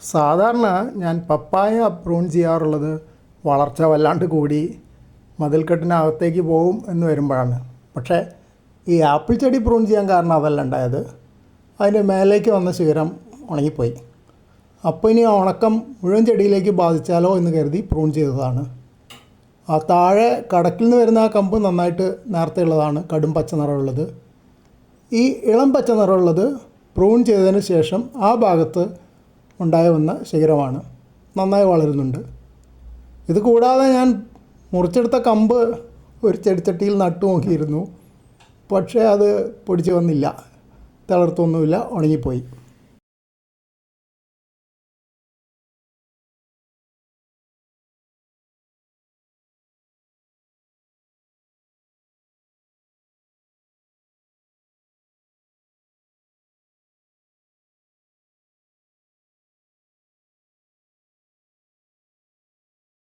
സാധാരണ ഞാൻ പപ്പായ പ്രൂൺ ചെയ്യാറുള്ളത് വളർച്ച വല്ലാണ്ട് കൂടി മതിൽക്കെട്ടിനകത്തേക്ക് പോകും എന്ന് വരുമ്പോഴാണ്. പക്ഷേ ഈ ആപ്പിൾ ചെടി പ്രൂൺ ചെയ്യാൻ കാരണം അതല്ല ഉണ്ടായത്. അതിന്റെ മേലേക്ക് വന്ന ശിഖരം ഉണങ്ങിപ്പോയി. അപ്പോൾ ഇനി ഉണക്കം മുഴുവൻ ചെടിയിലേക്ക് ബാധിച്ചാലോ എന്ന് കരുതി പ്രൂൺ ചെയ്തതാണ്. ആ താഴെ കടക്കിൽ നിന്ന് വരുന്ന ആ കമ്പ് നന്നായിട്ട് നേരത്തെ ഉള്ളതാണ് കടും പച്ച നിറമുള്ളത്. ഈ ഇളം പച്ച നിറമുള്ളത് പ്രൂൺ ചെയ്തതിന് ശേഷം ആ ഭാഗത്ത് ഉണ്ടായി വന്ന ശിഖരമാണ്. നന്നായി വളരുന്നുണ്ട്. ഇത് കൂടാതെ ഞാൻ മുറിച്ചെടുത്ത കമ്പ് ഒരു ചെടിച്ചട്ടിയിൽ നട്ടു നോക്കിയിരുന്നു. പക്ഷേ അത് പൊടിച്ച് വന്നില്ല. തളർത്തൊന്നുമില്ല. ഉണങ്ങിപ്പോയി.